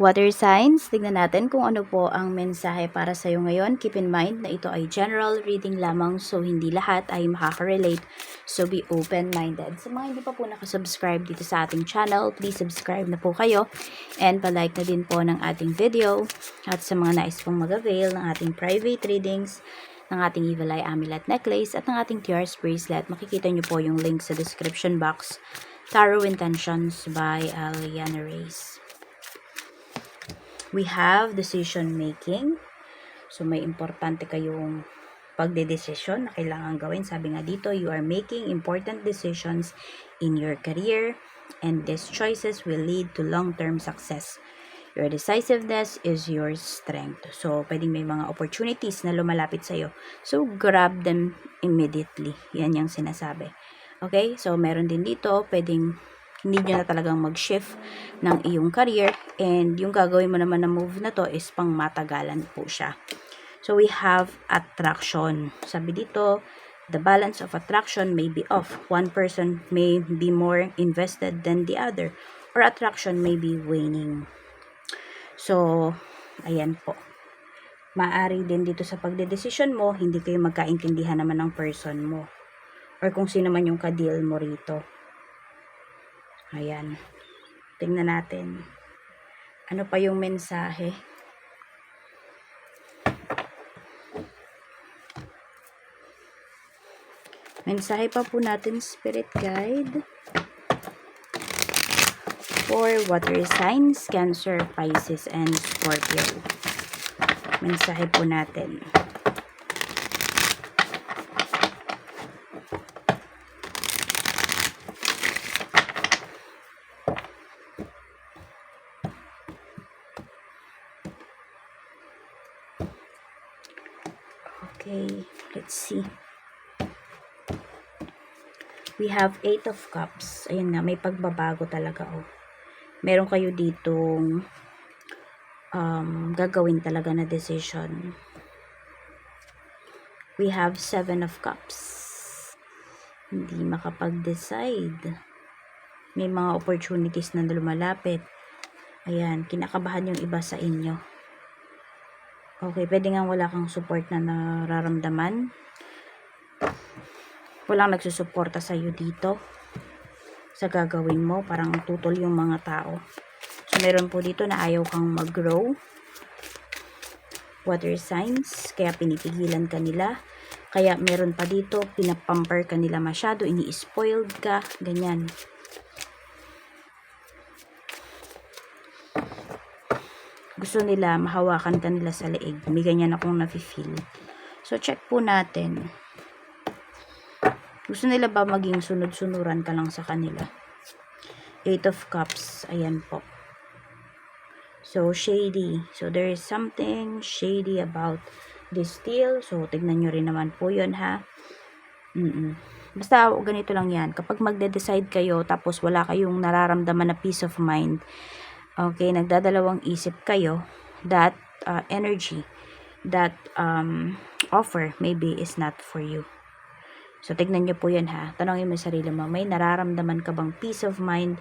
Water signs, tignan natin kung ano po ang mensahe para sa iyo ngayon. Keep in mind na ito ay general reading lamang so hindi lahat ay makaka-relate. So be open-minded. Sa mga hindi pa po nakasubscribe dito sa ating channel, please subscribe na po kayo. And palike na din po ng ating video. At sa mga nais pong mag-avail ng ating private readings, ng ating Evil Eye Amulet Necklace at ng ating Tears Bracelet, makikita nyo po yung link sa description box. Tarot Intentions by Aliana Reyes we have decision making. So, may importante kayong pagdedesisyon na kailangan gawin. Sabi nga dito, you are making important decisions in your career and these choices will lead to long-term success. Your decisiveness is your strength. So, pwedeng may mga opportunities na lumalapit sa'yo. So, grab them immediately. Yan yung sinasabi. Okay? So, meron din dito, pwedeng hindi nyo na talagang mag-shift ng iyong career and yung gagawin mo naman na move na to is pang matagalan po siya. So we have attraction. Sabi dito, the balance of attraction may be off. One person may be more invested than the other or attraction may be waning. So, ayan po. Maari din dito sa pagdedesisyon mo, hindi kayo magkaintindihan naman ng person mo or kung sino man yung ka-deal mo rito. Ayan. Tingnan natin. Ano pa yung mensahe? Mensahe pa po natin, Spirit Guide. For water signs, Cancer, Pisces, and Scorpio. Mensahe po natin. Okay, let's see. We have Eight of Cups. Ayan na, may pagbabago talaga, oh. Meron kayo ditong um, gagawin talaga na decision. We have Seven of Cups. Hindi makapag-decide. May mga opportunities na lumalapit. Ayan, kinakabahan yung iba sa inyo. Okay, pwede nga wala kang support na nararamdaman. Walang nagsusuporta sa iyo dito sa gagawin mo. Parang tutol yung mga tao. So, meron po dito na ayaw kang mag-grow. Water signs, kaya pinipigilan ka nila. Kaya meron pa dito, pinapamper ka nila masyado, ini-spoiled ka, ganyan. Gusto nila mahawakan ka nila sa leeg. May ganyan akong nafe-feel. So, check po natin. Gusto nila ba maging sunod-sunuran ka lang sa kanila? Eight of Cups. Ayan po. So, shady. So, there is something shady about this deal. So, tignan nyo rin naman po yun, ha? Mm, -mm. Basta, ganito lang yan. Kapag magde-decide kayo, tapos wala kayong nararamdaman na peace of mind, okay, nagdadalawang isip kayo, that uh, energy, that um, offer maybe is not for you. So, tignan nyo po yan ha. Tanongin mo sa sarili mo, may nararamdaman ka bang peace of mind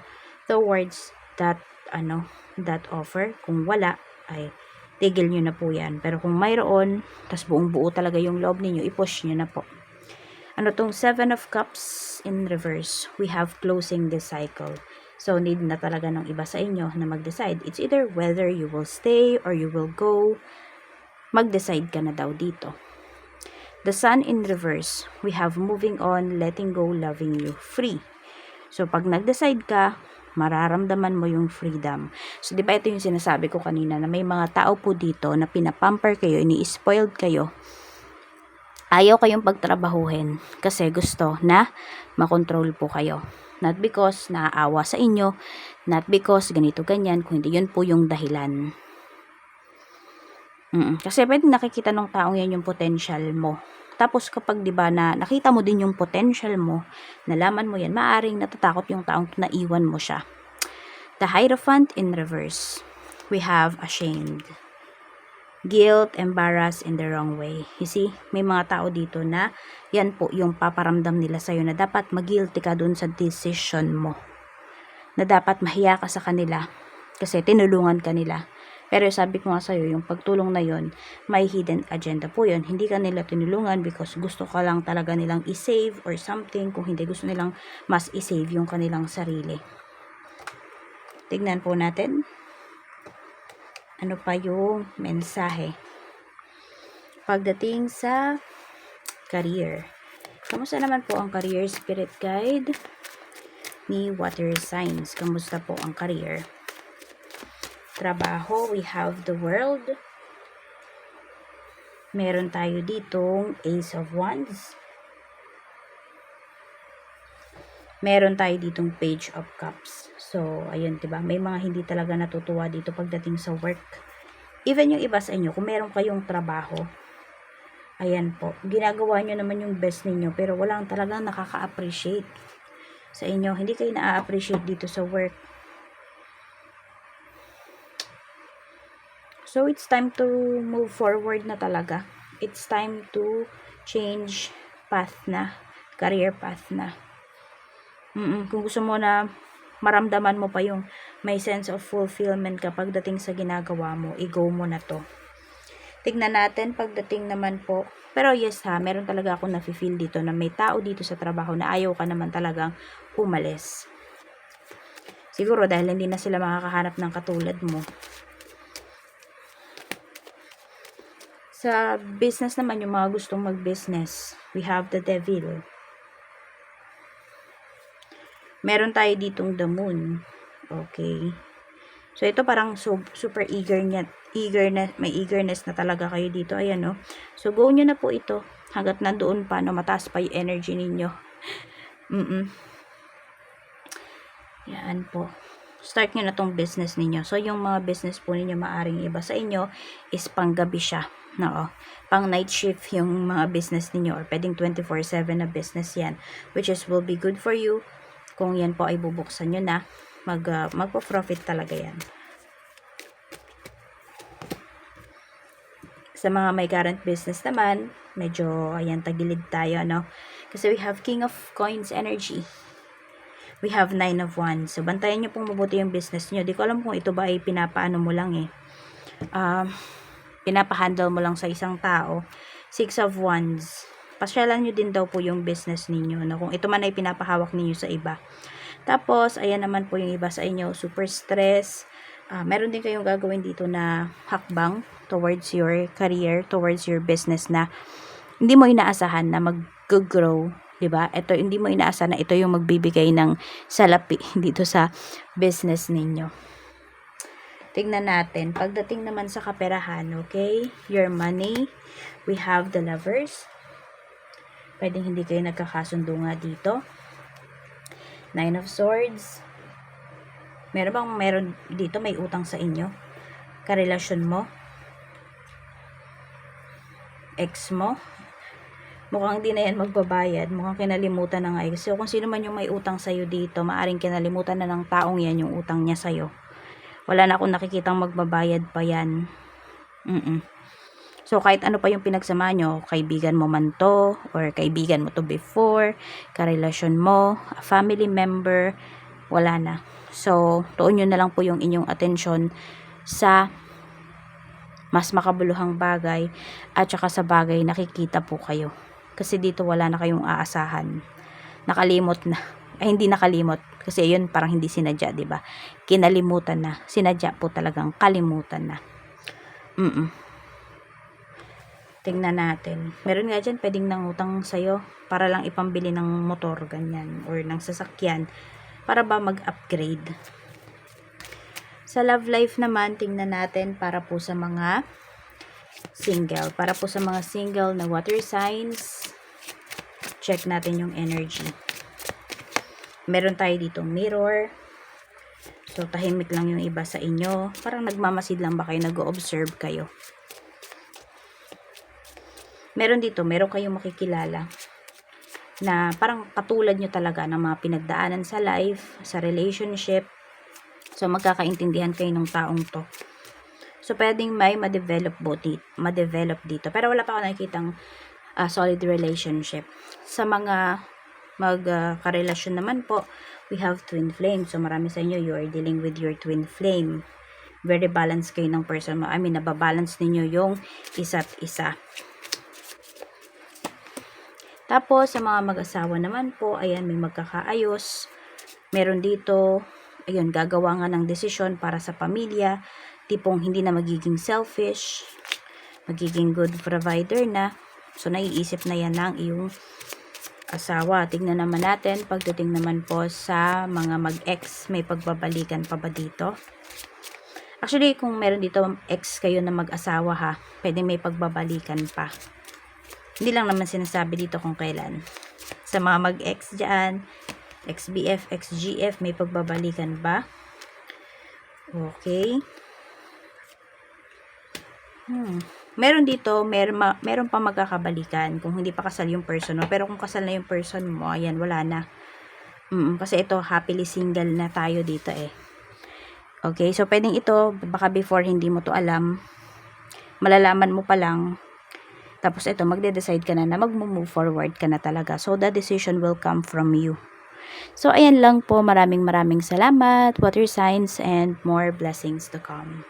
towards that, ano, that offer? Kung wala, ay tigil nyo na po yan. Pero kung mayroon, tas buong buo talaga yung loob ninyo, i-push nyo na po. Ano tong Seven of Cups in reverse? We have closing the cycle. So, need na talaga ng iba sa inyo na mag-decide. It's either whether you will stay or you will go. Mag-decide ka na daw dito. The sun in reverse, we have moving on, letting go, loving you, free. So, pag nag-decide ka, mararamdaman mo yung freedom. So, di ba ito yung sinasabi ko kanina na may mga tao po dito na pinapamper kayo, ini-spoiled kayo, ayaw kayong pagtrabahuhin kasi gusto na makontrol po kayo. Not because naaawa sa inyo, not because ganito ganyan, kung hindi yun po yung dahilan. Mm, kasi pwede nakikita ng taong yan yung potential mo. Tapos kapag 'di ba na nakita mo din yung potential mo, nalaman mo yan, maaring natatakot yung taong naiwan mo siya. The Hierophant in reverse. We have ashamed guilt, embarrassed, in the wrong way. You see, may mga tao dito na yan po yung paparamdam nila sa'yo na dapat mag-guilty ka dun sa decision mo. Na dapat mahiya ka sa kanila Kasi tinulungan ka nila. Pero sabi ko nga sa'yo, yung pagtulong na yon may hidden agenda po yun. Hindi ka nila tinulungan because gusto ka lang talaga nilang i-save or something. Kung hindi gusto nilang mas i-save yung kanilang sarili. Tignan po natin. Ano pa yung mensahe. Pagdating sa career. Kamusta naman po ang career spirit guide ni water signs? Kamusta po ang career? Trabaho, we have the world. Meron tayo ditong Ace of Wands. Meron tayo ditong Page of Cups. So, ayun, 'di ba? May mga hindi talaga natutuwa dito pagdating sa work. Even yung iba sa inyo, kung meron kayong trabaho, ayan po, ginagawa nyo naman yung best ninyo, pero walang talagang nakaka-appreciate sa inyo. Hindi kayo na-appreciate dito sa work. So, it's time to move forward na talaga. It's time to change path na, career path na. Mm Kung gusto mo na maramdaman mo pa yung may sense of fulfillment kapag dating sa ginagawa mo, i-go mo na to. Tignan natin pagdating naman po. Pero yes ha, meron talaga ako nafe-feel dito na may tao dito sa trabaho na ayaw ka naman talagang umalis. Siguro dahil hindi na sila makakahanap ng katulad mo. Sa business naman, yung mga gustong mag-business, we have the devil. Meron tayo ditong the moon. Okay. So, ito parang super eager niya, eagerness, may eagerness na talaga kayo dito. Ayan, no? So, go nyo na po ito. Hanggat nandoon pa, no, mataas pa yung energy ninyo. Mm-mm. Yan po. Start nyo na tong business ninyo. So, yung mga business po ninyo maaring iba sa inyo is panggabi siya. No, pang night shift yung mga business ninyo or pwedeng 24/7 na business yan which is will be good for you kung yan po ay bubuksan nyo na mag, uh, magpo-profit talaga yan. Sa mga may current business naman, medyo ayan tagilid tayo no. Kasi we have King of Coins energy. We have Nine of Wands. So bantayan niyo pong mabuti yung business niyo. Di ko alam kung ito ba ay pinapaano mo lang eh. Um, uh, pinapahandle mo lang sa isang tao. Six of Wands. Pasyalan nyo din daw po yung business ninyo. No? Kung ito man ay pinapahawak ninyo sa iba. Tapos, ayan naman po yung iba sa inyo. Super stress. Uh, meron din kayong gagawin dito na hakbang towards your career, towards your business na hindi mo inaasahan na mag-grow 'di ba? Ito hindi mo inaasahan na ito yung magbibigay ng salapi dito sa business ninyo. Tignan natin. Pagdating naman sa kaperahan, okay? Your money. We have the lovers. Pwedeng hindi kayo nagkakasundo nga dito. Nine of Swords. Meron bang meron dito may utang sa inyo? Karelasyon mo? Ex mo? Mukhang hindi na yan magbabayad. Mukhang kinalimutan na nga. Eh. So, kung sino man yung may utang sa'yo dito, maaring kinalimutan na ng taong yan yung utang niya sa'yo wala na akong nakikitang magbabayad pa yan. Mm-mm. So, kahit ano pa yung pinagsama nyo, kaibigan mo man to, or kaibigan mo to before, karelasyon mo, a family member, wala na. So, tuon nyo na lang po yung inyong atensyon sa mas makabuluhang bagay at saka sa bagay nakikita po kayo. Kasi dito wala na kayong aasahan. Nakalimot na ay hindi nakalimot kasi yun parang hindi sinadya, ba? Kinalimutan na. Sinadya po talagang kalimutan na. Mm. Tingnan natin. Meron nga diyan pwedeng nangutang sa iyo para lang ipambili ng motor ganyan or ng sasakyan para ba mag-upgrade. Sa love life naman, tingnan natin para po sa mga single. Para po sa mga single na water signs, check natin yung energy meron tayo dito mirror. So, tahimik lang yung iba sa inyo. Parang nagmamasid lang ba kayo, nag-observe kayo. Meron dito, meron kayong makikilala na parang katulad nyo talaga ng mga pinagdaanan sa life, sa relationship. So, magkakaintindihan kayo ng taong to. So, pwedeng may ma-develop ma-develop dito. Pero wala pa ako nakikitang uh, solid relationship. Sa mga magkarelasyon uh, naman po, we have twin flame. So, marami sa inyo, you are dealing with your twin flame. very balanced kayo ng person mo. I mean, nababalance ninyo yung isa't isa. Tapos, sa mga mag-asawa naman po, ayan, may magkakaayos. Meron dito, ayun, gagawa nga ng desisyon para sa pamilya. Tipong hindi na magiging selfish. Magiging good provider na. So, naiisip na yan ng iyong asawa. Tignan naman natin, pagdating naman po sa mga mag-ex, may pagbabalikan pa ba dito? Actually, kung meron dito ex kayo na mag-asawa ha, pwede may pagbabalikan pa. Hindi lang naman sinasabi dito kung kailan. Sa mga mag-ex dyan, XBF, XGF, may pagbabalikan ba? Okay. Hmm. Meron dito, mer ma meron pa magkakabalikan kung hindi pa kasal yung person mo. Pero kung kasal na yung person mo, ayan, wala na. Mm, kasi ito, happily single na tayo dito eh. Okay, so pwedeng ito, baka before hindi mo to alam, malalaman mo pa lang, tapos ito, magde-decide ka na na mag-move forward ka na talaga. So, the decision will come from you. So, ayan lang po. Maraming maraming salamat, water signs, and more blessings to come.